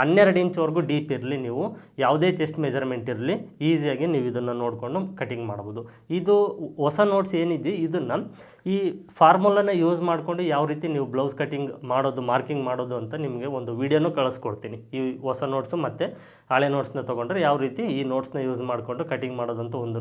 ಹನ್ನೆರಡು ಇಂಚ್ವರೆಗೂ ಡೀಪ್ ಇರಲಿ ನೀವು. ಯಾವುದೇ ಚೆಸ್ಟ್ ಮೆಜರ್ಮೆಂಟ್ ಇರಲಿ. ಈಸಿಯಾಗಿ ನೀವು ಇದನ್ನು ನೋಡಿಕೊಂಡು ಕಟಿಂಗ್ ಮಾಡ್ಬೋದು. ಇದು ಹೊಸ ನೋಟ್ಸ್ ಏನಿದೆ, ಇದನ್ನು ಈ ಫಾರ್ಮುಲಾನ ಯೂಸ್ ಮಾಡಿಕೊಂಡು ಯಾವ ರೀತಿ ನೀವು ಬ್ಲೌಸ್ ಕಟಿಂಗ್ ಮಾಡೋದು, ಮಾರ್ಕಿಂಗ್ ಮಾಡೋದು ಅಂತ ನಿಮಗೆ ಒಂದು ವೀಡಿಯೋನೂ ಕಳಿಸ್ಕೊಡ್ತೀನಿ. ಈ ಹೊಸ ನೋಟ್ಸು ಮತ್ತು ಹಳೆ ನೋಟ್ಸ್ನ ತೊಗೊಂಡ್ರೆ ಯಾವ ರೀತಿ ಈ ನೋಟ್ಸ್ನ ಯೂಸ್ ಮಾಡಿಕೊಂಡು ಕಟಿಂಗ್ ಮಾಡೋದಂತ ಒಂದು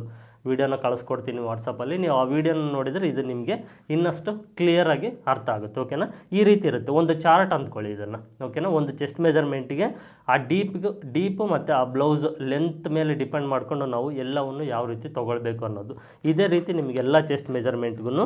ವೀಡಿಯೋನ ಕಳಿಸ್ಕೊಡ್ತೀನಿ ವಾಟ್ಸಪ್ಪಲ್ಲಿ ನೀವು ಆ ವೀಡಿಯೋನ ನೋಡಿದರೆ ಇದು ನಿಮಗೆ ಇನ್ನಷ್ಟು ಕ್ಲಿಯರಾಗಿ ಅರ್ಥ ಆಗುತ್ತೆ ಓಕೆನಾ ಈ ರೀತಿ ಇರುತ್ತೆ. ಒಂದು ಚಾರ್ಟ್ ಅಂದ್ಕೊಳ್ಳಿ ಇದನ್ನು ಓಕೆನಾ ಒಂದು ಚೆಸ್ಟ್ ಮೆಜರ್ಮೆಂಟಿಗೆ ಆ ಡೀಪ್ಗೆ ಡೀಪು ಮತ್ತು ಆ ಬ್ಲೌಸ್ ಲೆಂತ್ ಮೇಲೆ ಡಿಪೆಂಡ್ ಮಾಡಿಕೊಂಡು ನಾವು ಎಲ್ಲವನ್ನು ಯಾವ ರೀತಿ ತೊಗೊಳ್ಬೇಕು ಅನ್ನೋದು. ಇದೇ ರೀತಿ ನಿಮಗೆಲ್ಲ ಚೆಸ್ಟ್ ಮೆಜರ್ಮೆಂಟ್ಗೂ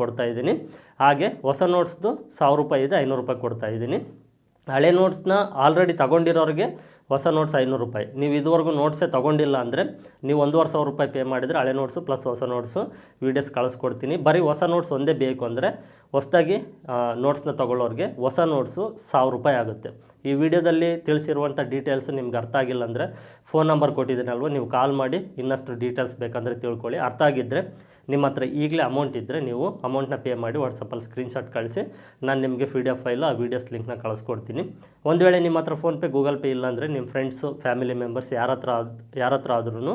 ಕೊಡ್ತಾ ಇದ್ದೀನಿ. ಹಾಗೆ ಹೊಸ ನೋಟ್ಸ್ದು ಸಾವಿರ ರೂಪಾಯಿ ಇದೆ, ಐನೂರು ರೂಪಾಯಿ ಕೊಡ್ತಾ ಇದ್ದೀನಿ. ಹಳೆ ನೋಟ್ಸ್ನ ಆಲ್ರೆಡಿ ತಗೊಂಡಿರೋರಿಗೆ ಹೊಸ ನೋಟ್ಸ್ ಐನೂರು ರೂಪಾಯಿ. ನೀವು ಇದುವರೆಗೂ ನೋಟ್ಸೇ ತೊಗೊಂಡಿಲ್ಲ ಅಂದರೆ ನೀವು ಒಂದೂವರೆ ಸಾವಿರ ರೂಪಾಯಿ ಪೇ ಮಾಡಿದರೆ ಹಳೆ ನೋಟ್ಸು ಪ್ಲಸ್ ಹೊಸ ನೋಟ್ಸು ವೀಡಿಯೋಸ್ ಕಳಿಸ್ಕೊಡ್ತೀನಿ. ಬರೀ ಹೊಸ ನೋಟ್ಸ್ ಒಂದೇ ಬೇಕು ಅಂದರೆ ಹೊಸದಾಗಿ ನೋಟ್ಸ್ನ ತೊಗೊಳ್ಳೋರಿಗೆ ಹೊಸ ನೋಟ್ಸು ಸಾವಿರ ರೂಪಾಯಿ ಆಗುತ್ತೆ. ಈ ವಿಡಿಯೋದಲ್ಲಿ ತಿಳಿಸಿರುವಂಥ ಡೀಟೇಲ್ಸ್ ನಿಮ್ಗೆ ಅರ್ಥ ಆಗಿಲ್ಲ ಅಂದರೆ ಫೋನ್ ನಂಬರ್ ಕೊಟ್ಟಿದ್ದೀನಲ್ವ, ನೀವು ಕಾಲ್ ಮಾಡಿ, ಇನ್ನಷ್ಟು ಡೀಟೇಲ್ಸ್ ಬೇಕಂದರೆ ತಿಳ್ಕೊಳ್ಳಿ. ಅರ್ಥ ಆಗಿದ್ದರೆ ನಿಮ್ಮ ಹತ್ರ ಈಗಲೇ ಅಮೌಂಟ್ ಇದ್ದರೆ ನೀವು ಅಮೌಂಟ್ನ ಪೇ ಮಾಡಿ ವಾಟ್ಸಪ್ಪಲ್ಲಿ ಸ್ಕ್ರೀನ್ಶಾಟ್ ಕಳಿಸಿ, ನಾನು ನಿಮಗೆ ಪಿ ಡಿ ಎಫ್ ಫೈಲು ಆ ವೀಡಿಯೋಸ್ ಲಿಂಕ್ನ ಕಳಿಸ್ಕೊಡ್ತೀನಿ. ಒಂದು ವೇಳೆ ನಿಮ್ಮ ಹತ್ರ ಫೋನ್ಪೇ ಗೂಗಲ್ ಪೇ ಇಲ್ಲ ಅಂದರೆ ನಿಮ್ಮ ಫ್ರೆಂಡ್ಸು ಫ್ಯಾಮಿಲಿ ಮೆಂಬರ್ಸ್ ಯಾರ ಹತ್ರ ಯಾರ ಹತ್ರ ಆದ್ರೂ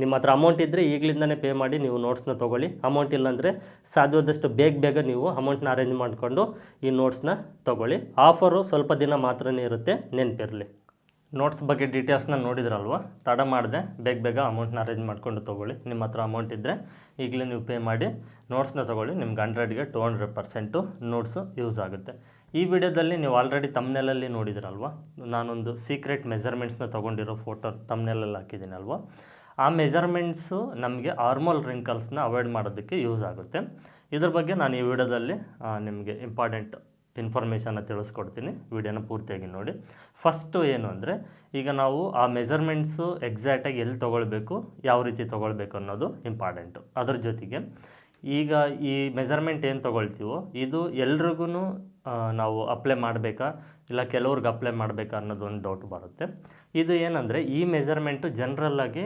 ನಿಮ್ಮ ಹತ್ರ ಅಮೌಂಟ್ ಇದ್ದರೆ ಈಗಲಿಂದನೇ ಪೇ ಮಾಡಿ ನೀವು ನೋಟ್ಸ್ನ ತೊಗೊಳ್ಳಿ. ಅಮೌಂಟ್ ಇಲ್ಲಾಂದರೆ ಸಾಧ್ಯವಾದಷ್ಟು ಬೇಗ ಬೇಗ ನೀವು ಅಮೌಂಟ್ನ ಅರೇಂಜ್ ಮಾಡಿಕೊಂಡು ಈ ನೋಟ್ಸ್ನ ತೊಗೊಳ್ಳಿ. ಆಫರು ಸ್ವಲ್ಪ ದಿನ ಮಾತ್ರನೇ ಇರುತ್ತೆ, ನೆನಪಿರಲಿ. ನೋಟ್ಸ್ ಬಗ್ಗೆ ಡೀಟೇಲ್ಸ್ನ ನೋಡಿದ್ರಲ್ವ? ತಡ ಮಾಡದೆ, ಬೇಗ ಬೇಗ ಅಮೌಂಟ್ನ ಅರೇಂಜ್ ಮಾಡ್ಕೊಂಡು ತೊಗೊಳ್ಳಿ. ನಿಮ್ಮ ಹತ್ರ ಅಮೌಂಟ್ ಇದ್ದರೆ ಈಗಲೇ ನೀವು ಪೇ ಮಾಡಿ ನೋಟ್ಸ್ನ ತೊಗೊಳ್ಳಿ. ನಿಮ್ಗೆ ಹಂಡ್ರೆಡ್ಗೆ two hundred percent notes use ಆಗುತ್ತೆ. ಈ ವಿಡಿಯೋದಲ್ಲಿ ನೀವು ಆಲ್ರೆಡಿ ತಮ್ನೆಲಲ್ಲಿ ನೋಡಿದ್ರಲ್ವ? ನಾನೊಂದು ಸೀಕ್ರೆಟ್ ಮೆಜರ್ಮೆಂಟ್ಸ್ನ ತೊಗೊಂಡಿರೋ ಫೋಟೋ ತಮ್ನೆಲಲ್ಲಿ ಹಾಕಿದ್ದೀನಲ್ವ? ಆ ಮೆಜರ್ಮೆಂಟ್ಸು ನಮಗೆ ಆರ್ಮೋಲ್ ರಿಂಕಲ್ಸ್ನ ಅವಾಯ್ಡ್ ಮಾಡೋದಕ್ಕೆ ಯೂಸ್ ಆಗುತ್ತೆ. ಇದ್ರ ಬಗ್ಗೆ ನಾನು ಈ ವಿಡಿಯೋದಲ್ಲಿ ನಿಮಗೆ ಇಂಪಾರ್ಟೆಂಟ್ ಇನ್ಫಾರ್ಮೇಷನ್ನ ತಿಳಿಸ್ಕೊಡ್ತೀನಿ. ವಿಡಿಯೋನ ಪೂರ್ತಿಯಾಗಿ ನೋಡಿ. ಫಸ್ಟು ಏನು ಅಂದರೆ, ಈಗ ನಾವು ಆ ಮೆಜರ್ಮೆಂಟ್ಸು ಎಕ್ಸಾಕ್ಟಾಗಿ ಎಲ್ಲಿ ತೊಗೊಳ್ಬೇಕು, ಯಾವ ರೀತಿ ತೊಗೊಳ್ಬೇಕು ಅನ್ನೋದು ಇಂಪಾರ್ಟೆಂಟು ಅದ್ರ ಜೊತೆಗೆ ಈಗ ಈ ಮೆಜರ್ಮೆಂಟ್ ಏನು ತೊಗೊಳ್ತೀವೋ, ಇದು ಎಲ್ರಿಗೂ ನಾವು ಅಪ್ಲೈ ಮಾಡಬೇಕಾ, ಇಲ್ಲ ಕೆಲವ್ರಿಗೆ ಅಪ್ಲೈ ಮಾಡಬೇಕಾ ಅನ್ನೋದೊಂದು ಡೌಟ್ ಬರುತ್ತೆ. ಇದು ಏನಂದರೆ, ಈ ಮೆಜರ್ಮೆಂಟು ಜನ್ರಲ್ಲಾಗಿ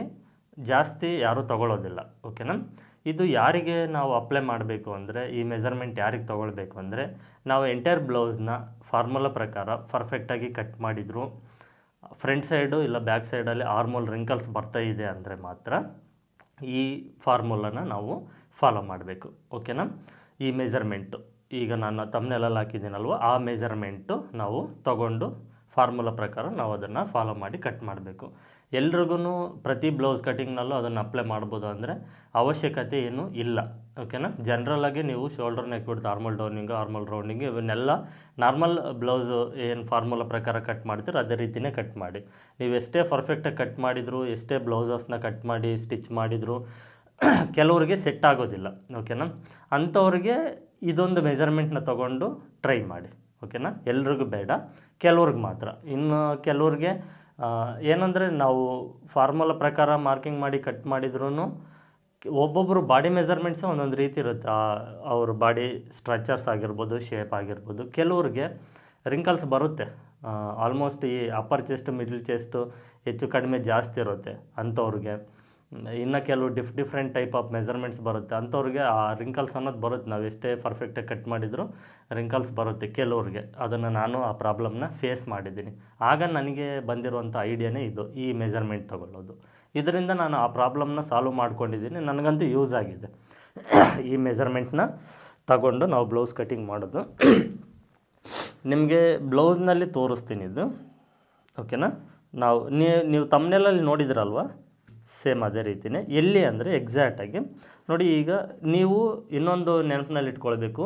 ಜಾಸ್ತಿ ಯಾರೂ ತಗೊಳ್ಳೋದಿಲ್ಲ ಓಕೆನಾ ಇದು ಯಾರಿಗೆ ನಾವು ಅಪ್ಲೈ ಮಾಡಬೇಕು ಅಂದರೆ, ಈ ಮೆಜರ್ಮೆಂಟ್ ಯಾರಿಗೆ ತೊಗೊಳ್ಬೇಕು ಅಂದರೆ, ನಾವು ಎಂಟೈರ್ ಬ್ಲೌಸ್ನ ಫಾರ್ಮುಲಾ ಪ್ರಕಾರ ಪರ್ಫೆಕ್ಟಾಗಿ ಕಟ್ ಮಾಡಿದ್ರು. ಫ್ರಂಟ್ ಸೈಡು ಇಲ್ಲ ಬ್ಯಾಕ್ ಸೈಡಲ್ಲಿ ಆರ್ಮೋಲ್ ರಿಂಕಲ್ಸ್ ಬರ್ತಾ ಇದೆ ಅಂದರೆ ಮಾತ್ರ ಈ ಫಾರ್ಮುಲಾನ ನಾವು ಫಾಲೋ ಮಾಡಬೇಕು ಓಕೆನಾ ಈ ಮೆಜರ್ಮೆಂಟು ಈಗ ನಾನು ತಮ್ಮನೆಲ್ಲ ಹಾಕಿದ್ದೀನಲ್ವ, ಆ ಮೆಜರ್ಮೆಂಟು ನಾವು ತಗೊಂಡು ಫಾರ್ಮುಲಾ ಪ್ರಕಾರ ನಾವು ಅದನ್ನು ಫಾಲೋ ಮಾಡಿ ಕಟ್ ಮಾಡಬೇಕು. ಎಲ್ರಿಗೂ ಪ್ರತಿ ಬ್ಲೌಸ್ ಕಟಿಂಗ್ನಲ್ಲೂ ಅದನ್ನು ಅಪ್ಲೈ ಮಾಡ್ಬೋದು ಅಂದರೆ ಅವಶ್ಯಕತೆ ಏನೂ ಇಲ್ಲ, ಓಕೆನಾ? ಜನ್ರಲಾಗಿ ನೀವು shoulder neck width armhole downing armhole rounding ಇವನ್ನೆಲ್ಲ ನಾರ್ಮಲ್ ಬ್ಲೌಸು ಏನು ಫಾರ್ಮುಲಾ ಪ್ರಕಾರ ಕಟ್ ಮಾಡ್ತೀರೋ ಅದೇ ರೀತಿಯೇ ಕಟ್ ಮಾಡಿ. ನೀವು ಎಷ್ಟೇ ಪರ್ಫೆಕ್ಟಾಗಿ ಕಟ್ ಮಾಡಿದ್ರು, ಎಷ್ಟೇ ಬ್ಲೌಸಸ್ನ ಕಟ್ ಮಾಡಿ ಸ್ಟಿಚ್ ಮಾಡಿದ್ರು ಕೆಲವ್ರಿಗೆ ಸೆಟ್ ಆಗೋದಿಲ್ಲ, ಓಕೆನಾ? ಅಂಥವ್ರಿಗೆ ಇದೊಂದು ಮೆಜರ್ಮೆಂಟ್ನ ತೊಗೊಂಡು ಟ್ರೈ ಮಾಡಿ, ಓಕೆನಾ? ಎಲ್ರಿಗೂ ಬೇಡ, ಕೆಲವ್ರಿಗೆ ಮಾತ್ರ. ಇನ್ನು ಕೆಲವ್ರಿಗೆ ಏನಂದರೆ ನಾವು ಫಾರ್ಮುಲಾ ಪ್ರಕಾರ ಮಾರ್ಕಿಂಗ್ ಮಾಡಿ ಕಟ್ ಮಾಡಿದ್ರೂ ಒಬ್ಬೊಬ್ಬರು ಬಾಡಿ ಮೆಜರ್ಮೆಂಟ್ಸೇ ಒಂದೊಂದು ರೀತಿ ಇರುತ್ತೆ. ಅವ್ರ ಬಾಡಿ ಸ್ಟ್ರಕ್ಚರ್ಸ್ ಆಗಿರ್ಬೋದು ಶೇಪ್ ಆಗಿರ್ಬೋದು. ಕೆಲವ್ರಿಗೆ ರಿಂಕಲ್ಸ್ ಬರುತ್ತೆ. ಆಲ್ಮೋಸ್ಟ್ ಈ ಅಪ್ಪರ್ ಚೆಸ್ಟ್ ಮಿಡ್ಲ್ ಚೆಸ್ಟು ಹೆಚ್ಚು ಕಡಿಮೆ ಜಾಸ್ತಿ ಇರುತ್ತೆ ಅಂಥವ್ರಿಗೆ. ಇನ್ನು ಕೆಲವು diff different type of measurements ಬರುತ್ತೆ. ಅಂಥವ್ರಿಗೆ ಆ ರಿಂಕಲ್ಸ್ ಅನ್ನೋದು ಬರುತ್ತೆ. ನಾವು ಎಷ್ಟೇ ಪರ್ಫೆಕ್ಟಾಗಿ ಕಟ್ ಮಾಡಿದರೂ ರಿಂಕಲ್ಸ್ ಬರುತ್ತೆ ಕೆಲವ್ರಿಗೆ. ಅದನ್ನು ನಾನು ಆ ಪ್ರಾಬ್ಲಮ್ನ ಫೇಸ್ ಮಾಡಿದ್ದೀನಿ. ಆಗ ನನಗೆ ಬಂದಿರುವಂಥ ಐಡಿಯಾನೇ ಇದು, ಈ ಮೆಜರ್ಮೆಂಟ್ ತಗೊಳ್ಳೋದು. ಇದರಿಂದ ನಾನು ಆ ಪ್ರಾಬ್ಲಮ್ನ ಸಾಲ್ವ್ ಮಾಡ್ಕೊಂಡಿದ್ದೀನಿ. ನನಗಂತೂ ಯೂಸ್ ಆಗಿದೆ. ಈ ಮೆಜರ್ಮೆಂಟ್ನ ತಗೊಂಡು ನಾವು ಬ್ಲೌಸ್ ಕಟಿಂಗ್ ಮಾಡೋದು. ನಿಮಗೆ ಬ್ಲೌಸ್ನಲ್ಲಿ ತೋರಿಸ್ತೀನಿ ಇದು. ಓಕೆನಾ ನಾವು, ನೀವು ತಮ್ಮನೆಲ್ಲಲ್ಲಿ ನೋಡಿದ್ರಲ್ವ? ಸೇಮ್ ಅದೇ ರೀತಿಯೇ ಎಲ್ಲಿ ಅಂದರೆ ಎಕ್ಸಾಕ್ಟಾಗಿ ನೋಡಿ ಈಗ ನೀವು ಇನ್ನೊಂದು ನೆನಪಿನಲ್ಲಿ ಇಟ್ಕೊಳ್ಬೇಕು.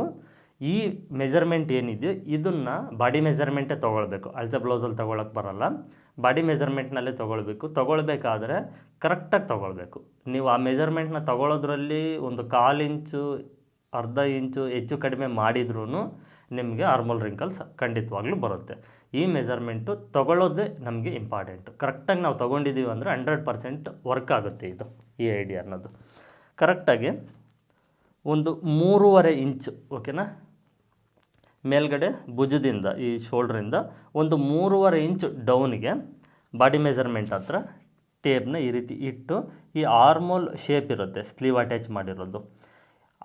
ಈ ಮೆಜರ್ಮೆಂಟ್ ಏನಿದೆಯೋ ಇದನ್ನು ಬಾಡಿ ಮೆಜರ್ಮೆಂಟೇ ತೊಗೊಳ್ಬೇಕು. ಅಳತೆ ಬ್ಲೌಸಲ್ಲಿ ತೊಗೊಳಕ್ಕೆ ಬರಲ್ಲ. ಬಾಡಿ ಮೆಜರ್ಮೆಂಟ್ನಲ್ಲೇ ತೊಗೊಳ್ಬೇಕು. ತೊಗೊಳ್ಬೇಕಾದ್ರೆ ಕರೆಕ್ಟಾಗಿ ತೊಗೊಳ್ಬೇಕು. ನೀವು ಆ ಮೆಜರ್ಮೆಂಟ್ನ ತೊಗೊಳೋದ್ರಲ್ಲಿ ಒಂದು ಕಾಲು ಇಂಚು, ಅರ್ಧ ಇಂಚು ಹೆಚ್ಚು ಕಡಿಮೆ ಮಾಡಿದ್ರೂ ನಿಮಗೆ ಆರ್ಮಲ್ ರಿಂಕಲ್ಸ್ ಖಂಡಿತವಾಗ್ಲೂ ಬರುತ್ತೆ. ಈ ಮೆಜರ್ಮೆಂಟು ತೊಗೊಳ್ಳೋದೇ ನಮಗೆ ಇಂಪಾರ್ಟೆಂಟು ಕರೆಕ್ಟಾಗಿ ನಾವು ತೊಗೊಂಡಿದ್ದೀವಿ ಅಂದರೆ ಹಂಡ್ರೆಡ್ ಪರ್ಸೆಂಟ್ ವರ್ಕ್ ಆಗುತ್ತೆ ಇದು, ಈ ಐಡಿಯಾ ಅನ್ನೋದು. ಕರೆಕ್ಟಾಗಿ ಒಂದು ಮೂರುವರೆ ಇಂಚು ಓಕೆನಾ ಮೇಲ್ಗಡೆ ಭುಜದಿಂದ, ಈ ಶೋಲ್ಡ್ರಿಂದ ಒಂದು ಮೂರುವರೆ ಇಂಚು ಡೌನಿಗೆ ಬಾಡಿ ಮೆಜರ್ಮೆಂಟ್ ಹತ್ರ ಟೇಪ್ನ ಈ ರೀತಿ ಇಟ್ಟು ಈ ಆರ್ಮೋಲ್ ಶೇಪ್ ಇರುತ್ತೆ ಸ್ಲೀವ್ ಅಟ್ಯಾಚ್ ಮಾಡಿರೋದು.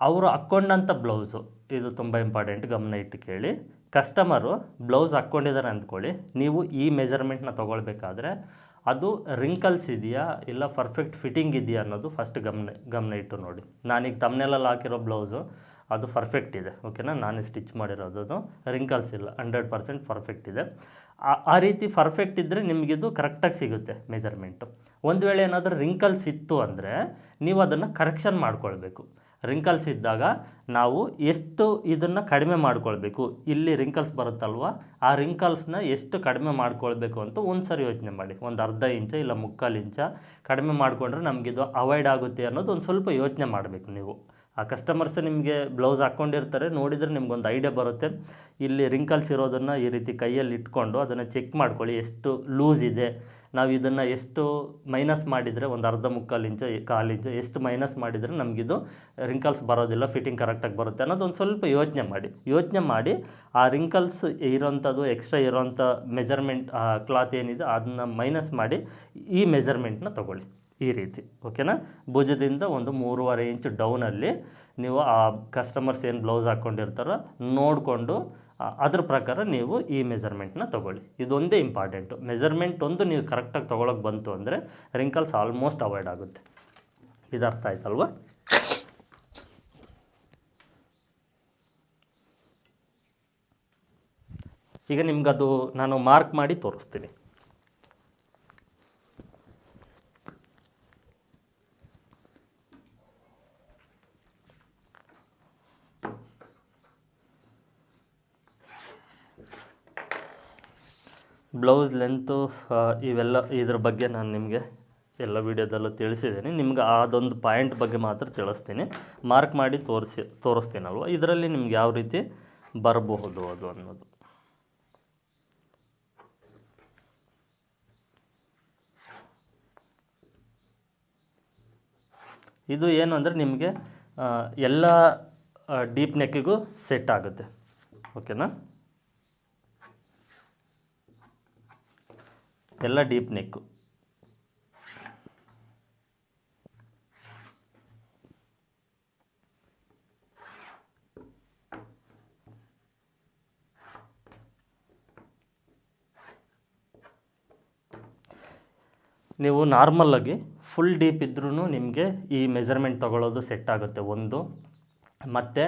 ಅವರು ಹಾಕ್ಕೊಂಡಂಥ ಬ್ಲೌಸು ಇದು ತುಂಬ ಇಂಪಾರ್ಟೆಂಟ್ ಗಮನ ಇಟ್ಟು ಕೇಳಿ. ಕಸ್ಟಮರು ಬ್ಲೌಸ್ ಹಾಕ್ಕೊಂಡಿದ್ದಾರೆ ಅಂದ್ಕೊಳ್ಳಿ. ನೀವು ಈ ಮೆಜರ್ಮೆಂಟ್ನ ತೊಗೊಳ್ಬೇಕಾದ್ರೆ ಅದು ರಿಂಕಲ್ಸ್ ಇದೆಯಾ ಇಲ್ಲ ಪರ್ಫೆಕ್ಟ್ ಫಿಟ್ಟಿಂಗ್ ಇದೆಯಾ ಅನ್ನೋದು ಫಸ್ಟ್ ಗಮನ ಗಮನ ಇಟ್ಟು ನೋಡಿ. ನಾನೀಗ ತಮ್ಮನೆಲ್ಲ ಹಾಕಿರೋ ಬ್ಲೌಸು ಅದು ಪರ್ಫೆಕ್ಟ್ ಇದೆ. ಓಕೆನಾ ನಾನು ಸ್ಟಿಚ್ ಮಾಡಿರೋದು ರಿಂಕಲ್ಸ್ ಇಲ್ಲ. ಹಂಡ್ರೆಡ್ ಪರ್ಸೆಂಟ್ ಪರ್ಫೆಕ್ಟ್ ಇದೆ. ಆ- ಆ ರೀತಿ ಪರ್ಫೆಕ್ಟ್ ಇದ್ದರೆ ನಿಮಗಿದು ಕರೆಕ್ಟಾಗಿ ಸಿಗುತ್ತೆ ಮೆಜರ್ಮೆಂಟು ಒಂದು ವೇಳೆ ಏನಾದರೂ ರಿಂಕಲ್ಸ್ ಇತ್ತು ಅಂದರೆ ನೀವು ಅದನ್ನು ಕರೆಕ್ಷನ್ ಮಾಡ್ಕೊಳ್ಬೇಕು. ರಿಂಕಲ್ಸ್ ಇದ್ದಾಗ ನಾವು ಎಷ್ಟು ಇದನ್ನು ಕಡಿಮೆ ಮಾಡ್ಕೊಳ್ಬೇಕು? ಇಲ್ಲಿ ರಿಂಕಲ್ಸ್ ಬರುತ್ತಲ್ವ? ಆ ರಿಂಕಲ್ಸ್ನ ಎಷ್ಟು ಕಡಿಮೆ ಮಾಡ್ಕೊಳ್ಬೇಕು ಅಂತ ಒಂದು ಸರಿ ಯೋಚನೆ ಮಾಡಿ. ಒಂದು ಅರ್ಧ ಇಂಚ ಇಲ್ಲ ಮುಕ್ಕಾಲು ಇಂಚ ಕಡಿಮೆ ಮಾಡಿಕೊಂಡ್ರೆ ನಮಗಿದು ಅವಾಯ್ಡ್ ಆಗುತ್ತೆ ಅನ್ನೋದು ಒಂದು ಸ್ವಲ್ಪ ಯೋಚನೆ ಮಾಡಬೇಕು ನೀವು. ಆ ಕಸ್ಟಮರ್ಸ್ ನಿಮಗೆ ಬ್ಲೌಸ್ ಹಾಕ್ಕೊಂಡಿರ್ತಾರೆ, ನೋಡಿದರೆ ನಿಮ್ಗೊಂದು ಐಡಿಯಾ ಬರುತ್ತೆ. ಇಲ್ಲಿ ರಿಂಕಲ್ಸ್ ಇರೋದನ್ನು ಈ ರೀತಿ ಕೈಯಲ್ಲಿ ಇಟ್ಕೊಂಡು ಅದನ್ನು ಚೆಕ್ ಮಾಡ್ಕೊಳ್ಳಿ, ಎಷ್ಟು ಲೂಸ್ ಇದೆ. ನಾವು ಇದನ್ನು ಎಷ್ಟು ಮೈನಸ್ ಮಾಡಿದರೆ ಒಂದು ಅರ್ಧ ಮುಕ್ಕಾಲು ಇಂಚು, ಕಾಲು ಇಂಚು ಎಷ್ಟು ಮೈನಸ್ ಮಾಡಿದರೆ ನಮಗಿದು ರಿಂಕಲ್ಸ್ ಬರೋದಿಲ್ಲ ಫಿಟ್ಟಿಂಗ್ ಕರೆಕ್ಟಾಗಿ ಬರುತ್ತೆ ಅನ್ನೋದು ಒಂದು ಸ್ವಲ್ಪ ಯೋಚನೆ ಮಾಡಿ. ಯೋಚನೆ ಮಾಡಿ ಆ ರಿಂಕಲ್ಸ್ ಇರೋಂಥದ್ದು ಎಕ್ಸ್ಟ್ರಾ ಇರೋಂಥ ಮೆಜರ್ಮೆಂಟ್ ಕ್ಲಾತ್ ಏನಿದೆ ಅದನ್ನ ಮೈನಸ್ ಮಾಡಿ ಈ ಮೆಜರ್ಮೆಂಟ್ನ ತೊಗೊಳ್ಳಿ ಈ ರೀತಿ ಓಕೆನಾ ಭುಜದಿಂದ ಒಂದು ಮೂರುವರೆ ಇಂಚು ಡೌನಲ್ಲಿ ನೀವು ಆ ಕಸ್ಟಮರ್ಸ್ ಏನು ಬ್ಲೌಸ್ ಹಾಕ್ಕೊಂಡಿರ್ತಾರೋ ನೋಡಿಕೊಂಡು ಅದ್ರ ಪ್ರಕಾರ ನೀವು ಈ ಮೆಜರ್ಮೆಂಟ್ನ ತೊಗೊಳ್ಳಿ. ಇದೊಂದೇ ಇಂಪಾರ್ಟೆಂಟು ಮೆಜರ್ಮೆಂಟ್ ಒಂದು ನೀವು ಕರೆಕ್ಟಾಗಿ ತೊಗೊಳಕ್ಕೆ ಬಂತು ಅಂದರೆ ರಿಂಕಲ್ಸ್ ಆಲ್ಮೋಸ್ಟ್ ಅವಾಯ್ಡ್ ಆಗುತ್ತೆ. ಇದು ಅರ್ಥ ಆಯ್ತಲ್ವಾ? ಈಗ ನಿಮ್ಗದು ನಾನು ಮಾರ್ಕ್ ಮಾಡಿ ತೋರಿಸ್ತೀನಿ. ಬ್ಲೌಸ್ ಲೆಂತು ಇವೆಲ್ಲ ಇದ್ರ ಬಗ್ಗೆ ನಾನು ನಿಮಗೆ ಎಲ್ಲ ವೀಡಿಯೋದಲ್ಲೂ ತಿಳಿಸಿದ್ದೀನಿ. ನಿಮ್ಗೆ ಅದೊಂದು ಪಾಯಿಂಟ್ ಬಗ್ಗೆ ಮಾತ್ರ ತಿಳಿಸ್ತೀನಿ. ಮಾರ್ಕ್ ಮಾಡಿ ತೋರಿಸಿ, ತೋರಿಸ್ತೀನಲ್ವ? ಇದರಲ್ಲಿ ನಿಮ್ಗೆ ಯಾವ ರೀತಿ ಬರಬಹುದು ಅದು ಅನ್ನೋದು. ಇದು ಏನು ಅಂದರೆ ನಿಮಗೆ ಎಲ್ಲ ಡೀಪ್ ನೆಕ್ಕಿಗೂ ಸೆಟ್ ಆಗುತ್ತೆ. ಓಕೆನಾ? ಎಲ್ಲ ಡೀಪ್ ನೆಕ್ಕು. ನೀವು ನಾರ್ಮಲ್ಲಾಗಿ ಫುಲ್ ಡೀಪ್ ಇದ್ರೂ ನಿಮಗೆ ಈ ಮೆಜರ್ಮೆಂಟ್ ತಗೊಳ್ಳೋದು ಸೆಟ್ ಆಗುತ್ತೆ ಒಂದು. ಮತ್ತು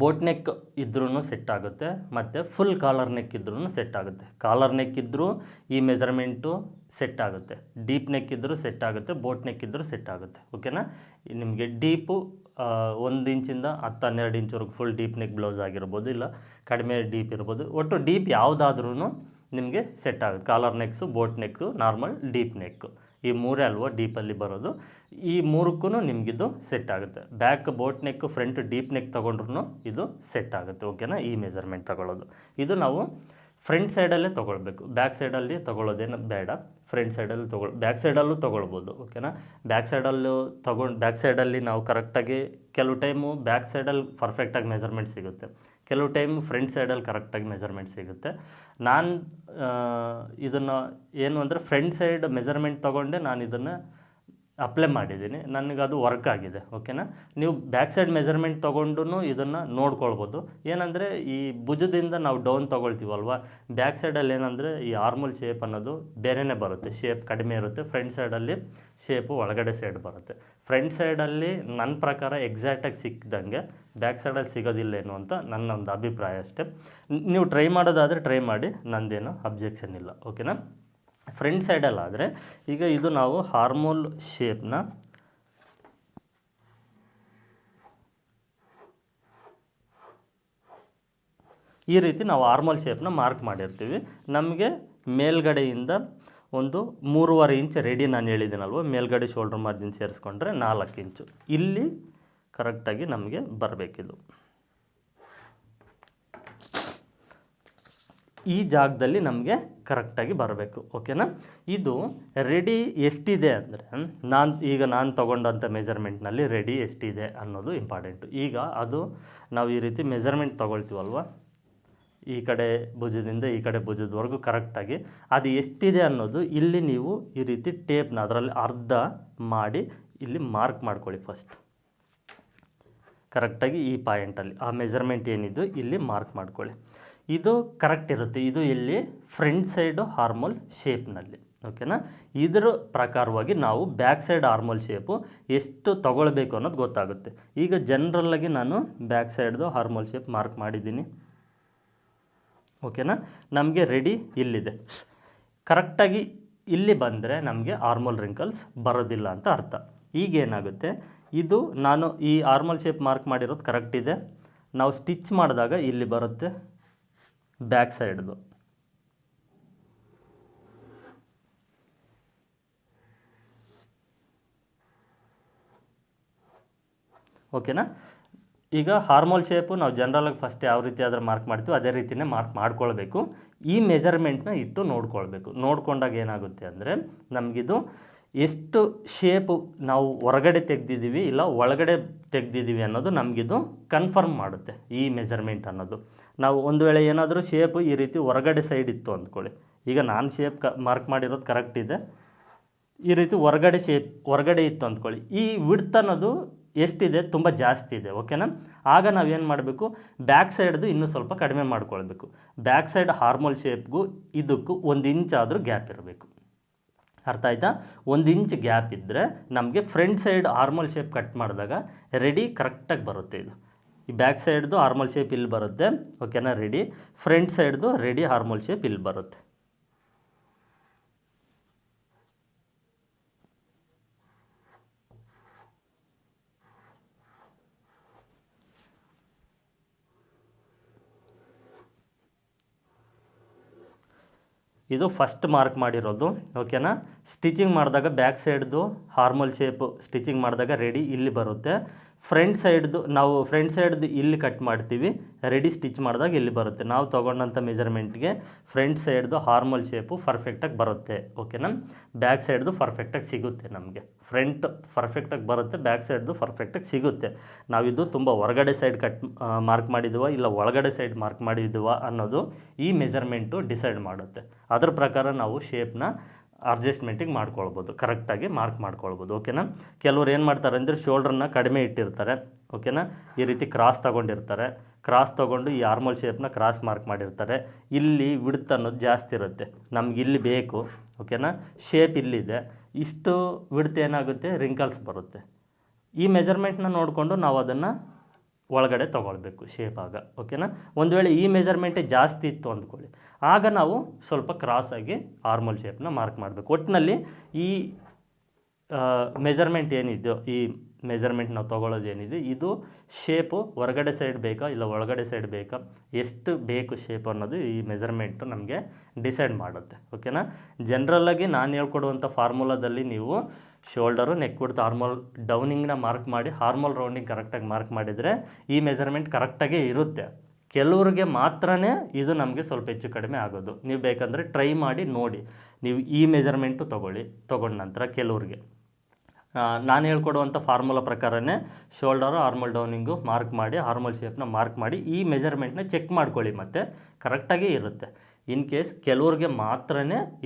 ಬೋಟ್ ನೆಕ್ ಇದ್ರೂ ಸೆಟ್ ಆಗುತ್ತೆ, ಮತ್ತು ಫುಲ್ ಕಾಲರ್ ನೆಕ್ ಇದ್ರೂ ಸೆಟ್ ಆಗುತ್ತೆ. ಕಾಲರ್ ನೆಕ್ ಇದ್ದರೂ ಈ ಮೆಜರ್ಮೆಂಟು ಸೆಟ್ ಆಗುತ್ತೆ. ಡೀಪ್ ನೆಕ್ ಇದ್ದರೂ ಸೆಟ್ ಆಗುತ್ತೆ ಬೋಟ್ ನೆಕ್ ಇದ್ದರೂ ಸೆಟ್ ಆಗುತ್ತೆ. ಓಕೆನಾ ನಿಮಗೆ ಡೀಪು ಒಂದು ಇಂಚಿಂದ ಹತ್ತು ಹನ್ನೆರಡು ಇಂಚ್ವರೆಗೂ ಫುಲ್ ಡೀಪ್ ನೆಕ್ ಬ್ಲೌಸ್ ಆಗಿರ್ಬೋದು, ಇಲ್ಲ ಕಡಿಮೆ ಡೀಪ್ ಇರ್ಬೋದು. ಒಟ್ಟು ಡೀಪ್ ಯಾವುದಾದ್ರೂ ನಿಮಗೆ ಸೆಟ್ ಆಗುತ್ತೆ. Collar necks boat neck normal deep neck ಈ ಮೂರೇ ಅಲ್ವೋ ಡೀಪಲ್ಲಿ ಬರೋದು. ಈ ಮೂರಕ್ಕೂ ನಿಮಗಿದು ಸೆಟ್ ಆಗುತ್ತೆ. Back boat neck front deep neck ತೊಗೊಂಡ್ರು ಇದು ಸೆಟ್ ಆಗುತ್ತೆ. ಓಕೆನಾ ಈ ಮೆಜರ್ಮೆಂಟ್ ತೊಗೊಳ್ಳೋದು. ಇದು ನಾವು ಫ್ರಂಟ್ ಸೈಡಲ್ಲೇ ತೊಗೊಳ್ಬೇಕು. ಬ್ಯಾಕ್ ಸೈಡಲ್ಲಿ ತೊಗೊಳ್ಳೋದೇನು ಬೇಡ. ಫ್ರಂಟ್ ಸೈಡಲ್ಲಿ ತೊಗೊಳ್ ಬ್ಯಾಕ್ ಸೈಡಲ್ಲೂ ತೊಗೊಳ್ಬೋದು. ಓಕೆನಾ ಬ್ಯಾಕ್ ಸೈಡಲ್ಲೂ ತೊಗೊಂಡು ಬ್ಯಾಕ್ ಸೈಡಲ್ಲಿ ನಾವು ಕರೆಕ್ಟಾಗಿ ಕೆಲವು ಟೈಮು ಬ್ಯಾಕ್ ಸೈಡಲ್ಲಿ ಪರ್ಫೆಕ್ಟಾಗಿ ಮೆಜರ್ಮೆಂಟ್ ಸಿಗುತ್ತೆ. ಕೆಲವು ಟೈಮ್ ಫ್ರಂಟ್ ಸೈಡಲ್ಲಿ ಕರೆಕ್ಟಾಗಿ ಮೆಜರ್ಮೆಂಟ್ ಸಿಗುತ್ತೆ. ನಾನು ಇದನ್ನು ಏನು ಅಂದರೆ ಫ್ರಂಟ್ ಸೈಡ್ ಮೆಜರ್ಮೆಂಟ್ ತೊಗೊಂಡೆ ನಾನು ಇದನ್ನು ಅಪ್ಲೈ ಮಾಡಿದ್ದೀನಿ. ನನಗೆ ಅದು ವರ್ಕ್ ಆಗಿದೆ ಓಕೆನಾ ನೀವು ಬ್ಯಾಕ್ ಸೈಡ್ ಮೆಜರ್ಮೆಂಟ್ ತೊಗೊಂಡು ಇದನ್ನು ನೋಡ್ಕೊಳ್ಬೋದು. ಏನಂದರೆ ಈ ಭುಜದಿಂದ ನಾವು ಡೌನ್ ತೊಗೊಳ್ತೀವಲ್ವ? ಬ್ಯಾಕ್ ಸೈಡಲ್ಲಿ ಏನಂದರೆ ಈ ಆರ್ಮಲ್ ಶೇಪ್ ಅನ್ನೋದು ಬೇರೆಯೇ ಬರುತ್ತೆ. ಶೇಪ್ ಕಡಿಮೆ ಇರುತ್ತೆ. ಫ್ರಂಟ್ ಸೈಡಲ್ಲಿ ಶೇಪು ಒಳಗಡೆ ಸೈಡ್ ಬರುತ್ತೆ. ಫ್ರಂಟ್ ಸೈಡಲ್ಲಿ ನನ್ನ ಪ್ರಕಾರ ಎಕ್ಸಾಕ್ಟಾಗಿ ಸಿಕ್ಕಿದಂಗೆ ಬ್ಯಾಕ್ ಸೈಡಲ್ಲಿ ಸಿಗೋದಿಲ್ಲ ಏನು ಅಂತ ನನ್ನ ಒಂದು ಅಭಿಪ್ರಾಯ ಅಷ್ಟೇ. ನೀವು ಟ್ರೈ ಮಾಡೋದಾದರೆ ಟ್ರೈ ಮಾಡಿ, ನಂದೇನು ಅಬ್ಜೆಕ್ಷನ್ ಇಲ್ಲ ಓಕೆನಾ ಫ್ರಂಟ್ ಸೈಡಲ್ಲಾದರೆ ಈಗ ಇದು ನಾವು ಹಾರ್ಮೋಲ್ ಶೇಪ್ನ ಈ ರೀತಿ ನಾವು ಆರ್ಮಲ್ ಶೇಪ್ನ ಮಾರ್ಕ್ ಮಾಡಿರ್ತೀವಿ. ನಮಗೆ ಮೇಲ್ಗಡೆಯಿಂದ ಒಂದು ಮೂರುವರೆ ಇಂಚ್ ರೆಡಿ ನಾನು ಹೇಳಿದ್ದೀನಲ್ವ? ಮೇಲ್ಗಡೆ ಶೋಲ್ಡ್ರ್ ಮಾರ್ಜಿನ್ ಸೇರಿಸ್ಕೊಂಡ್ರೆ ನಾಲ್ಕು ಇಂಚು. ಇಲ್ಲಿ ಕರೆಕ್ಟಾಗಿ ನಮಗೆ ಬರಬೇಕಿದು. ಈ ಜಾಗದಲ್ಲಿ ನಮಗೆ ಕರೆಕ್ಟಾಗಿ ಬರಬೇಕು ಓಕೆನಾ ಇದು ರೆಡಿ ಎಷ್ಟಿದೆ ಅಂದರೆ, ನಾನು, ಈಗ ನಾನು ತೊಗೊಂಡಂಥ ಮೆಜರ್ಮೆಂಟ್ನಲ್ಲಿ ರೆಡಿ ಎಷ್ಟಿದೆ ಅನ್ನೋದು ಇಂಪಾರ್ಟೆಂಟು ಈಗ ಅದು ನಾವು ಈ ರೀತಿ ಮೆಜರ್ಮೆಂಟ್ ತೊಗೊಳ್ತೀವಲ್ವ? ಈ ಕಡೆ ಭುಜದಿಂದ ಈ ಕಡೆ ಭುಜದವರೆಗೂ ಕರೆಕ್ಟಾಗಿ ಅದು ಎಷ್ಟಿದೆ ಅನ್ನೋದು ಇಲ್ಲಿ ನೀವು ಈ ರೀತಿ ಟೇಪ್ನ ಅದರಲ್ಲಿ ಅರ್ಧ ಮಾಡಿ ಇಲ್ಲಿ ಮಾರ್ಕ್ ಮಾಡ್ಕೊಳ್ಳಿ ಫಸ್ಟ್ ಕರೆಕ್ಟಾಗಿ ಈ ಪಾಯಿಂಟಲ್ಲಿ ಆ ಮೆಜರ್ಮೆಂಟ್ ಏನಿದ್ದು ಇಲ್ಲಿ ಮಾರ್ಕ್ ಮಾಡ್ಕೊಳ್ಳಿ. ಇದು ಕರೆಕ್ಟ್ ಇರುತ್ತೆ. ಇದು ಇಲ್ಲಿ ಫ್ರಂಟ್ ಸೈಡು ಹಾರ್ಮೋಲ್ ಶೇಪ್ನಲ್ಲಿ ಓಕೆನಾ ಇದರ ಪ್ರಕಾರವಾಗಿ ನಾವು ಬ್ಯಾಕ್ ಸೈಡ್ ಹಾರ್ಮೋಲ್ ಶೇಪು ಎಷ್ಟು ತಗೊಳ್ಬೇಕು ಅನ್ನೋದು ಗೊತ್ತಾಗುತ್ತೆ. ಈಗ ಜನರಲ್ಲಾಗಿ ನಾನು ಬ್ಯಾಕ್ ಸೈಡ್ದು ಹಾರ್ಮೋಲ್ ಶೇಪ್ ಮಾರ್ಕ್ ಮಾಡಿದ್ದೀನಿ. ಓಕೆನಾ ನಮಗೆ ರೆಡಿ ಇಲ್ಲಿದೆ. ಕರೆಕ್ಟಾಗಿ ಇಲ್ಲಿ ಬಂದರೆ ನಮಗೆ ಹಾರ್ಮೋಲ್ ರಿಂಕಲ್ಸ್ ಬರೋದಿಲ್ಲ ಅಂತ ಅರ್ಥ. ಈಗ ಏನಾಗುತ್ತೆ? ಇದು ನಾನು ಈ ಹಾರ್ಮೋಲ್ ಶೇಪ್ ಮಾರ್ಕ್ ಮಾಡಿರೋದು ಕರೆಕ್ಟ್ ಇದೆ. ನಾವು ಸ್ಟಿಚ್ ಮಾಡಿದಾಗ ಇಲ್ಲಿ ಬರುತ್ತೆ. ಬ್ಯಾಕ್ ಸೈಡ್ದು ಓಕೆನಾ ಈಗ ಹಾರ್ಮೋಲ್ ಶೇಪು ನಾವು ಜನರಲಾಗಿ ಫಸ್ಟ್ ಯಾವ ರೀತಿ ಆದರೂ ಮಾರ್ಕ್ ಮಾಡ್ತೀವಿ ಅದೇ ರೀತಿಯೇ ಮಾರ್ಕ್ ಮಾಡ್ಕೊಳ್ಬೇಕು. ಈ ಮೆಜರ್ಮೆಂಟ್ನ ಇಟ್ಟು ನೋಡ್ಕೊಳ್ಬೇಕು. ನೋಡ್ಕೊಂಡಾಗ ಏನಾಗುತ್ತೆ ಅಂದರೆ ನಮಗಿದು ಎಷ್ಟು ಶೇಪು ನಾವು ಹೊರಗಡೆ ತೆಗೆದಿದ್ದೀವಿ ಇಲ್ಲ ಒಳಗಡೆ ತೆಗೆದಿದ್ದೀವಿ ಅನ್ನೋದು ನಮಗಿದು ಕನ್ಫರ್ಮ್ ಮಾಡುತ್ತೆ ಈ ಮೆಜರ್ಮೆಂಟ್ ಅನ್ನೋದು. ನಾವು ಒಂದು ವೇಳೆ ಏನಾದರೂ ಶೇಪು ಈ ರೀತಿ ಹೊರಗಡೆ ಸೈಡ್ ಇತ್ತು ಅಂದ್ಕೊಳ್ಳಿ. ಈಗ ನಾನು ಶೇಪ್ ಕ ಮಾರ್ಕ್ ಮಾಡಿರೋದು ಕರೆಕ್ಟ್ ಇದೆ. ಈ ರೀತಿ ಹೊರಗಡೆ ಶೇಪ್ ಹೊರಗಡೆ ಇತ್ತು ಅಂದ್ಕೊಳ್ಳಿ. ಈ ವಿಡ್ತ್ ಅನ್ನೋದು ಎಷ್ಟಿದೆ? ತುಂಬ ಜಾಸ್ತಿ ಇದೆ ಓಕೆನಾ ಆಗ ನಾವೇನು ಮಾಡಬೇಕು? ಬ್ಯಾಕ್ ಸೈಡ್ದು ಇನ್ನೂ ಸ್ವಲ್ಪ ಕಡಿಮೆ ಮಾಡ್ಕೊಳ್ಬೇಕು. ಬ್ಯಾಕ್ ಸೈಡ್ ಹಾರ್ಮೋಲ್ ಶೇಪ್ಗೂ ಇದಕ್ಕೂ ಒಂದು ಇಂಚ್ ಆದರೂ ಗ್ಯಾಪ್ ಇರಬೇಕು. ಅರ್ಥ ಆಯ್ತಾ? ಒಂದು ಇಂಚ್ ಗ್ಯಾಪ್ ಇದ್ದರೆ ನಮಗೆ front side armhole shape cut ಮಾಡಿದಾಗ ರೆಡಿ ಕರೆಕ್ಟಾಗಿ ಬರುತ್ತೆ ಇದು. ಈ ಬ್ಯಾಕ್ ಸೈಡ್ದು ಆರ್ಮಲ್ ಶೇಪ್ ಇಲ್ಲಿ ಬರುತ್ತೆ ಓಕೆನಾ ರೆಡಿ ಫ್ರಂಟ್ ಸೈಡ್ದು ರೆಡಿ ಆರ್ಮಲ್ ಶೇಪ್ ಇಲ್ಲಿ ಬರುತ್ತೆ. ಇದು ಫಸ್ಟ್ ಮಾರ್ಕ್ ಮಾಡಿರೋದು ಓಕೆನಾ ಸ್ಟಿಚಿಂಗ್ ಮಾಡಿದಾಗ ಬ್ಯಾಕ್ ಸೈಡ್ದು ಹಾರ್ಮಲ್ ಶೇಪು ಸ್ಟಿಚಿಂಗ್ ಮಾಡಿದಾಗ ರೆಡಿ ಇಲ್ಲಿ ಬರುತ್ತೆ. ಫ್ರಂಟ್ ಸೈಡ್ದು, ನಾವು ಫ್ರಂಟ್ ಸೈಡ್ದು ಇಲ್ಲಿ ಕಟ್ ಮಾಡ್ತೀವಿ ರೆಡಿ ಸ್ಟಿಚ್ ಮಾಡಿದಾಗ ಇಲ್ಲಿ ಬರುತ್ತೆ. ನಾವು ತೊಗೊಂಡಂಥ ಮೆಜರ್ಮೆಂಟ್ಗೆ ಫ್ರಂಟ್ ಸೈಡ್ದು ಹಾರ್ಮಲ್ ಶೇಪು ಪರ್ಫೆಕ್ಟಾಗಿ ಬರುತ್ತೆ ಓಕೆನಾ ಬ್ಯಾಕ್ ಸೈಡ್ದು ಪರ್ಫೆಕ್ಟಾಗಿ ಸಿಗುತ್ತೆ ನಮಗೆ. ಫ್ರಂಟ್ ಪರ್ಫೆಕ್ಟಾಗಿ ಬರುತ್ತೆ, ಬ್ಯಾಕ್ ಸೈಡ್ದು ಪರ್ಫೆಕ್ಟಾಗಿ ಸಿಗುತ್ತೆ. ನಾವಿದು ತುಂಬ ಹೊರಗಡೆ ಸೈಡ್ ಕಟ್ ಮಾರ್ಕ್ ಮಾಡಿದ್ವ, ಇಲ್ಲ ಒಳಗಡೆ ಸೈಡ್ ಮಾರ್ಕ್ ಮಾಡಿದ್ವ ಅನ್ನೋದು ಈ ಮೆಜರ್ಮೆಂಟು ಡಿಸೈಡ್ ಮಾಡುತ್ತೆ. ಅದರ ಪ್ರಕಾರ ನಾವು ಶೇಪ್ನ ಅಡ್ಜಸ್ಟ್ಮೆಂಟಿಗೆ ಮಾಡ್ಕೊಳ್ಬೋದು. ಕರೆಕ್ಟಾಗಿ ಮಾರ್ಕ್ ಮಾಡ್ಕೊಳ್ಬೋದು. ಓಕೆನಾ ಕೆಲವ್ರು ಏನು ಮಾಡ್ತಾರೆ ಅಂದರೆ ಶೋಲ್ಡ್ರನ್ನ ಕಡಿಮೆ ಇಟ್ಟಿರ್ತಾರೆ. ಓಕೆನಾ ಈ ರೀತಿ ಕ್ರಾಸ್ ತೊಗೊಂಡಿರ್ತಾರೆ. ಕ್ರಾಸ್ ತೊಗೊಂಡು ಈ ಆರ್ಮಲ್ ಶೇಪ್ನ ಕ್ರಾಸ್ ಮಾರ್ಕ್ ಮಾಡಿರ್ತಾರೆ. ಇಲ್ಲಿ ವಿಡ್ತ್ ಅನ್ನೋದು ಜಾಸ್ತಿ ಇರುತ್ತೆ. ನಮ್ಗೆ ಇಲ್ಲಿ ಬೇಕು. ಓಕೆನಾ ಶೇಪ್ ಇಲ್ಲಿದೆ. ಇಷ್ಟು ವಿಡ್ತ್ ಏನಾಗುತ್ತೆ? ರಿಂಕಲ್ಸ್ ಬರುತ್ತೆ. ಈ ಮೆಜರ್ಮೆಂಟ್ನ ನೋಡಿಕೊಂಡು ನಾವು ಅದನ್ನು ಒಳಗಡೆ ತೊಗೊಳ್ಬೇಕು ಶೇಪ್ ಆಗ ಓಕೆನಾ ಒಂದು ವೇಳೆ ಈ ಮೆಜರ್ಮೆಂಟೇ ಜಾಸ್ತಿ ಇತ್ತು ಅಂದ್ಕೊಳ್ಳಿ. ಆಗ ನಾವು ಸ್ವಲ್ಪ ಕ್ರಾಸ್ ಆಗಿ ಆರ್ಮಲ್ ಶೇಪ್ನ ಮಾರ್ಕ್ ಮಾಡಬೇಕು. ಒಟ್ಟಿನಲ್ಲಿ ಈ ಮೆಜರ್ಮೆಂಟ್ ಏನಿದೆಯೋ, ಈ ಮೆಜರ್ಮೆಂಟ್ ನಾವು ತೊಗೊಳ್ಳೋದೇನಿದೆ ಇದು ಶೇಪು ಹೊರಗಡೆ ಸೈಡ್ ಬೇಕಾ ಇಲ್ಲ ಒಳಗಡೆ ಸೈಡ್ ಬೇಕಾ, ಎಷ್ಟು ಬೇಕು ಶೇಪ್ ಅನ್ನೋದು ಈ ಮೆಜರ್ಮೆಂಟು ನಮಗೆ ಡಿಸೈಡ್ ಮಾಡುತ್ತೆ ಓಕೆನಾ ಜನ್ರಲ್ಲಾಗಿ ನಾನು ಹೇಳ್ಕೊಡುವಂಥ ಫಾರ್ಮುಲಾದಲ್ಲಿ ನೀವು ಶೋಲ್ಡರು ನೆಕ್ ಬಿಡ್ತು ಹಾರ್ಮೋಲ್ ಡೌನಿಂಗ್ನ ಮಾರ್ಕ್ ಮಾಡಿ ಹಾರ್ಮೋಲ್ ರೌಂಡಿಂಗ್ ಕರೆಕ್ಟಾಗಿ ಮಾರ್ಕ್ ಮಾಡಿದರೆ ಈ ಮೆಜರ್ಮೆಂಟ್ ಕರೆಕ್ಟಾಗೇ ಇರುತ್ತೆ. ಕೆಲವ್ರಿಗೆ ಮಾತ್ರ ಇದು ನಮಗೆ ಸ್ವಲ್ಪ ಹೆಚ್ಚು ಕಡಿಮೆ ಆಗೋದು. ನೀವು ಬೇಕಂದರೆ ಟ್ರೈ ಮಾಡಿ, ನೋಡಿ. ನೀವು ಈ ಮೆಜರ್ಮೆಂಟು ತೊಗೊಳ್ಳಿ, ತೊಗೊಂಡ ನಂತರ ಕೆಲವ್ರಿಗೆ. ನಾನು ಹೇಳ್ಕೊಡುವಂಥ ಫಾರ್ಮುಲಾ ಪ್ರಕಾರನೇ ಶೋಲ್ಡರು ಆರ್ಮಲ್ ಡೌನಿಂಗು ಮಾರ್ಕ್ ಮಾಡಿ ಆರ್ಮಲ್ ಶೇಪ್ನ ಮಾರ್ಕ್ ಮಾಡಿ ಈ ಮೆಜರ್ಮೆಂಟ್ನ ಚೆಕ್ ಮಾಡ್ಕೊಳ್ಳಿ ಮತ್ತು. ಕರೆಕ್ಟಾಗೇ ಇರುತ್ತೆ. ಇನ್ ಕೇಸ್ ಕೆಲವ್ರಿಗೆ ಮಾತ್ರ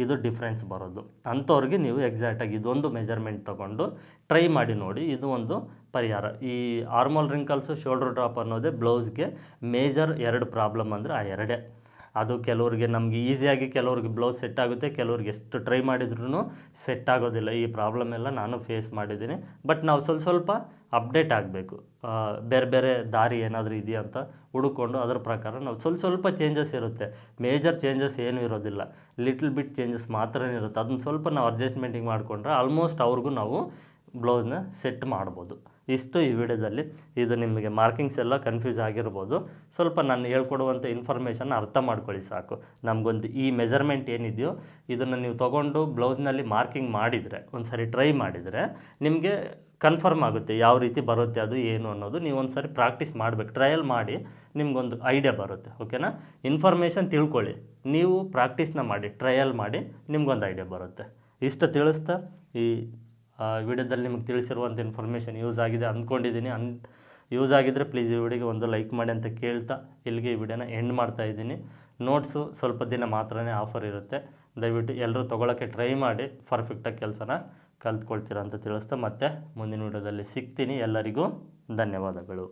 ಇದು ಡಿಫ್ರೆನ್ಸ್ ಬರೋದು. ಅಂಥವ್ರಿಗೆ ನೀವು ಎಕ್ಸಾಕ್ಟಾಗಿ ಇದೊಂದು ಮೆಜರ್ಮೆಂಟ್ ತೊಗೊಂಡು ಟ್ರೈ ಮಾಡಿ ನೋಡಿ. ಇದು ಒಂದು ಪರಿಹಾರ. ಈ ಆರ್ಮಲ್ ರಿಂಕಲ್ಸು ಶೋಲ್ಡರ್ ಡ್ರಾಪ್ ಅನ್ನೋದೇ ಬ್ಲೌಸ್ಗೆ ಮೇಜರ್ ಎರಡು ಪ್ರಾಬ್ಲಮ್ ಅಂದರೆ ಆ ಎರಡೇ. ಅದು ಕೆಲವ್ರಿಗೆ ನಮಗೆ ಈಸಿಯಾಗಿ ಕೆಲವ್ರಿಗೆ ಬ್ಲೌಸ್ ಸೆಟ್ ಆಗುತ್ತೆ, ಕೆಲವ್ರಿಗೆ ಎಷ್ಟು ಟ್ರೈ ಮಾಡಿದ್ರೂ ಸೆಟ್ ಆಗೋದಿಲ್ಲ. ಈ ಪ್ರಾಬ್ಲಮ್ ಎಲ್ಲ ನಾನು ಫೇಸ್ ಮಾಡಿದ್ದೀನಿ. ಬಟ್ ನಾವು ಸ್ವಲ್ಪ ಸ್ವಲ್ಪ ಅಪ್ಡೇಟ್ ಆಗಬೇಕು. ಬೇರೆ ಬೇರೆ ದಾರಿ ಏನಾದರೂ ಇದೆಯಾ ಅಂತ ಹುಡುಕೊಂಡು ಅದರ ಪ್ರಕಾರ ನಾವು ಸ್ವಲ್ಪ ಸ್ವಲ್ಪ ಚೇಂಜಸ್ ಇರುತ್ತೆ. ಮೇಜರ್ ಚೇಂಜಸ್ ಏನೂ ಇರೋದಿಲ್ಲ. ಲಿಟ್ಲ್ ಬಿಟ್ ಚೇಂಜಸ್ ಮಾತ್ರ ಇರುತ್ತೆ. ಅದನ್ನ ಸ್ವಲ್ಪ ನಾವು ಅಡ್ಜಸ್ಟ್ಮೆಂಟಿಂಗ್ ಮಾಡಿಕೊಂಡ್ರೆ ಆಲ್ಮೋಸ್ಟ್ ಅವ್ರಿಗೂ ನಾವು ಬ್ಲೌಸ್ನ ಸೆಟ್ ಮಾಡ್ಬೋದು. ಇಷ್ಟು ಈ ವಿಡಿಯೋದಲ್ಲಿ. ಇದು ನಿಮಗೆ ಮಾರ್ಕಿಂಗ್ಸ್ ಎಲ್ಲ ಕನ್ಫ್ಯೂಸ್ ಆಗಿರ್ಬೋದು. ಸ್ವಲ್ಪ ನಾನು ಹೇಳ್ಕೊಡುವಂಥ ಇನ್ಫಾರ್ಮೇಷನ್ ಅರ್ಥ ಮಾಡ್ಕೊಳ್ಳಿ ಸಾಕು. ನಮಗೊಂದು ಈ ಮೆಜರ್ಮೆಂಟ್ ಏನಿದೆಯೋ, ಇದನ್ನು ನೀವು ತೊಗೊಂಡು ಬ್ಲೌಸ್ನಲ್ಲಿ ಮಾರ್ಕಿಂಗ್ ಮಾಡಿದರೆ ಒಂದು ಸರಿ ಟ್ರೈ ಮಾಡಿದರೆ ನಿಮಗೆ ಕನ್ಫರ್ಮ್ ಆಗುತ್ತೆ ಯಾವ ರೀತಿ ಬರುತ್ತೆ, ಅದು ಏನು ಅನ್ನೋದು. ನೀವು ಒಂದು ಸರಿ ಪ್ರಾಕ್ಟೀಸ್ ಮಾಡಬೇಕು ಟ್ರಯಲ್ ಮಾಡಿ ನಿಮಗೊಂದು ಐಡಿಯಾ ಬರುತ್ತೆ ಓಕೆನಾ ಇನ್ಫಾರ್ಮೇಷನ್ ತಿಳ್ಕೊಳ್ಳಿ. ನೀವು ಪ್ರಾಕ್ಟೀಸ್ನ ಮಾಡಿ ಟ್ರಯಲ್ ಮಾಡಿ ನಿಮಗೊಂದು ಐಡಿಯಾ ಬರುತ್ತೆ. ಇಷ್ಟು ತಿಳಿಸ್ತಾ, ಈ ವಿಡಿಯೋದಲ್ಲಿ ನಿಮಗೆ ತಿಳಿಸಿರುವಂಥ ಇನ್ಫಾರ್ಮೇಷನ್ ಯೂಸ್ ಆಗಿದೆ ಅಂದ್ಕೊಂಡಿದ್ದೀನಿ. ಅನ್ ಯೂಸ್ ಆಗಿದ್ದರೆ ಪ್ಲೀಸ್ ಈ ವಿಡಿಯೋಗೆ ಒಂದು ಲೈಕ್ ಮಾಡಿ ಅಂತ ಕೇಳ್ತಾ ಇಲ್ಲಿಗೆ ಈ ವಿಡಿಯೋನ ಎಂಡ್ ಮಾಡ್ತಾ ಇದ್ದೀನಿ. ನೋಟ್ಸು ಸ್ವಲ್ಪ ದಿನ ಮಾತ್ರನೇ ಆಫರ್ ಇರುತ್ತೆ. ದಯವಿಟ್ಟು ಎಲ್ಲರೂ ತೊಗೊಳಕ್ಕೆ ಟ್ರೈ ಮಾಡಿ ಪರ್ಫೆಕ್ಟಾಗಿ ಕೆಲಸನ ಕಲ್ತ್ಕೊಳ್ತೀರ ಅಂತ ತಿಳಿಸ್ತಾ ಮತ್ತೆ ಮುಂದಿನ ವಿಡಿಯೋದಲ್ಲಿ ಸಿಗ್ತೀನಿ. ಎಲ್ಲರಿಗೂ ಧನ್ಯವಾದಗಳು.